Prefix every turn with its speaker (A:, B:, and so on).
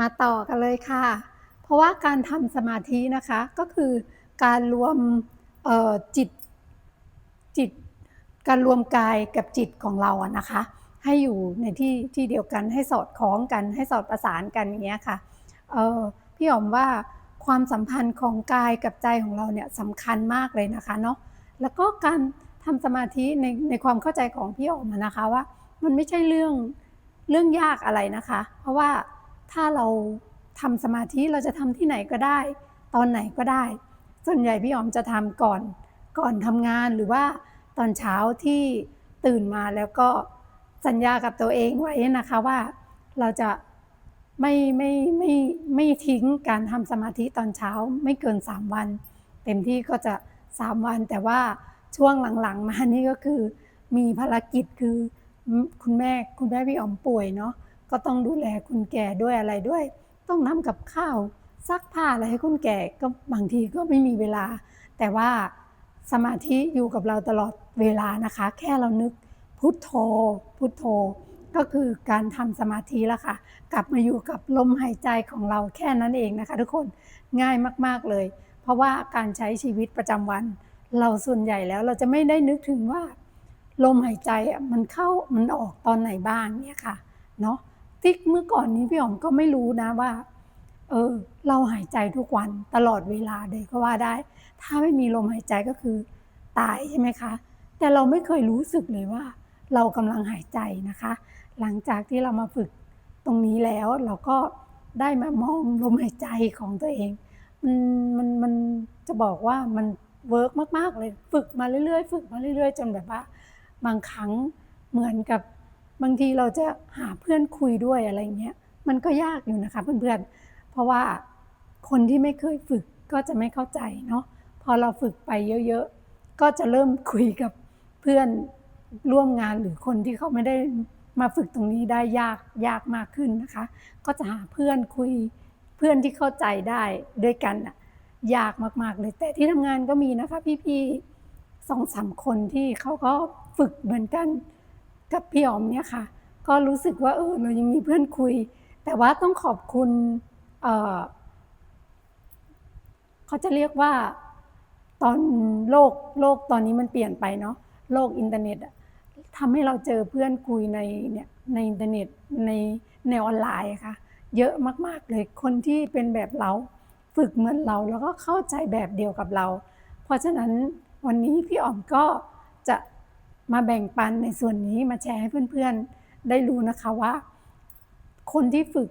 A: มาต่อกันเลยค่ะ เพราะว่าการทำสมาธินะคะก็คือการรวมจิตจิต การรวมกายกับจิตของเราอะนะคะ ให้อยู่ในที่ที่เดียวกันให้สอดคล้องกันให้สอดประสานกันอย่างเงี้ยค่ะเอ่อพี่อ๋อมว่าความสัมพันธ์ของกายกับใจของเราเนี่ยสำคัญมากเลยนะคะเนาะแล้วก็การทำสมาธิในในความเข้าใจของพี่อ๋อมนะคะว่า มันไม่ใช่เรื่องเรื่องยากอะไรนะคะ เพราะว่า ถ้าเราทำสมาธิเราจะทำที่ไหนก็ได้ ตอนไหนก็ได้ ส่วนใหญ่พี่ออมจะทำก่อนก่อนทำงานหรือว่าตอนเช้าที่ตื่นมาแล้วก็สัญญากับตัวเองไว้นะคะว่าเราจะไม่ไม่ไม่ไม่ทิ้งการทำสมาธิตอนเช้าไม่เกิน 3 วัน เต็มที่ก็จะ 3 วัน แต่ว่าช่วงหลังๆมานี่ก็คือมีภารกิจคืออือคุณแม่คุณแม่พี่อ๋อมป่วยเนาะ ก็ต้องดูแลคุณแก่ด้วยอะไรด้วย ต้องทำกับข้าวซักผ้าอะไรให้คุณแก่ก็บางทีก็ไม่มีเวลา แต่ว่าสมาธิอยู่กับเราตลอดเวลานะคะ แค่เรานึกพุทโธ พุทโธ ก็คือการทำสมาธิแล้วค่ะ กลับมาอยู่กับลมหายใจของเราแค่นั้นเองนะคะ ทุกคนง่ายมาก ๆเลย เพราะว่าการใช้ชีวิตประจำวัน เราส่วนใหญ่แล้วเราจะไม่ได้นึกถึงว่า ลมหายใจอะมันเข้ามันออกตอนไหนบ้างเนี่ยค่ะเนาะ ที่เมื่อก่อนนี้พี่อ๋อมก็ไม่รู้นะว่า เออ เราหายใจทุกวันตลอดเวลาเลยก็ว่าได้ ถ้าไม่มีลมหายใจก็คือตายใช่ไหมคะ แต่เราไม่เคยรู้สึกเลยว่า เรากำลังหายใจนะคะ หลังจากที่เรามาฝึกตรงนี้แล้วเราก็ได้มามองลมหายใจของตัวเอง มันมันมันจะบอกว่ามันเวิร์กมาก ๆ เลย ฝึกมาเรื่อยๆ ฝึกมาเรื่อย ๆ จนแบบว่า บางครั้งเหมือนกับ บางทีเราจะหาเพื่อนคุยด้วยอะไรเงี้ยมันก็ยากอยู่นะคะเพื่อนๆ เพราะว่าคนที่ไม่เคยฝึกก็จะไม่เข้าใจเนาะพอเราฝึกไปเยอะๆ ก็จะเริ่มคุยกับเพื่อนร่วมงานหรือคนที่เขาไม่ได้มาฝึกตรงนี้ได้ยากยากมากขึ้นนะคะ ก็จะหาเพื่อนคุยเพื่อนที่เข้าใจได้ด้วยกันน่ะยากมากๆเลยแต่ที่ทำงานก็มีนะคะพี่ๆ2-3คนที่เขาก็ฝึกเหมือนกัน กับพี่อ๋อมเนี่ยค่ะ ก็รู้สึกว่าเออเรายังมีเพื่อนคุย แต่ว่าต้องขอบคุณเออเขาจะเรียกว่าตอนโลกโลกตอนนี้มันเปลี่ยนไปเนาะโลกอินเทอร์เน็ตทำให้เราเจอเพื่อนคุยในเนี่ยในอินเทอร์เน็ตในในออนไลน์อะค่ะ เยอะมาก ๆ เลยคนที่เป็นแบบเราฝึกเหมือนเราแล้วก็เข้าใจแบบเดียวกับเรา เพราะฉะนั้นวันนี้พี่อ๋อมก็ มาแบ่งปันในส่วนนี้มาแชร์ให้เพื่อนๆ ได้รู้นะคะว่า คนที่ฝึก